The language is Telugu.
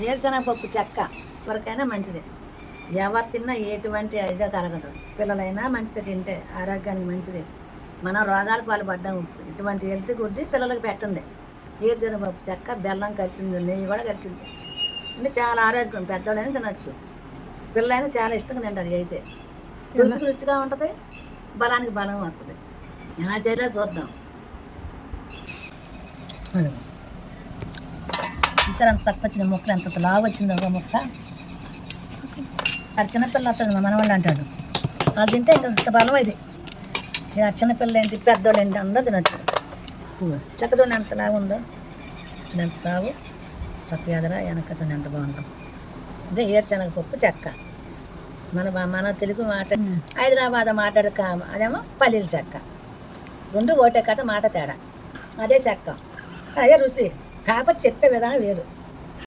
వేరుశనగ పప్పు చెక్క ఎవరికైనా మంచిది. ఎవరు తిన్నా ఎటువంటి ఇదో కలగదు. పిల్లలైనా మంచిది తింటే ఆరోగ్యానికి మంచిది. మనం రోగాలు పాల్పడ్డాము ఇటువంటి హెల్త్ గుడ్డి పిల్లలకు పెట్టండి. వేరుశనగ పప్పు చెక్క బెల్లం కలిసింది నెయ్యి కూడా కలిసింది అంటే చాలా ఆరోగ్యం. పెద్దవాళ్ళైనా తినచ్చు. పిల్లలైనా చాలా ఇష్టంగా తింటారు అయితే. రుచికి రుచిగా ఉంటుంది బలానికి బలం వస్తుంది. ఎలా చేయాలో చూద్దాం. చూసారా అంత తక్కువ వచ్చిన ముక్కలు ఎంత లావు వచ్చింది ఒక ముక్క. అది చిన్నపిల్ల వస్తుంది మా మనవాళ్ళు అంటాడు. వాళ్ళు తింటే ఇంకా ఇంత బలం ఇది. ఇక చిన్నపిల్ల ఏంటి పెద్దోళ్ళు ఏంటి అందరూ తినచ్చు. చెక్క చూడండి ఎంత లాగా ఉందో. ఎంత సాగు చక్క ఎదరా వెనక చూడండి ఎంత బాగుందో. ఇదే ఏరుశనగ పప్పు చెక్క. మన బా- మన తెలుగు మాట హైదరాబాద్ మాట్లాడు కా అదేమో పల్లీల చెక్క. రెండు ఒకటే కథ మాట తేడా. అదే చెక్క. అదే రుచి. కాకపోతే చెప్పే విధానం వేరు.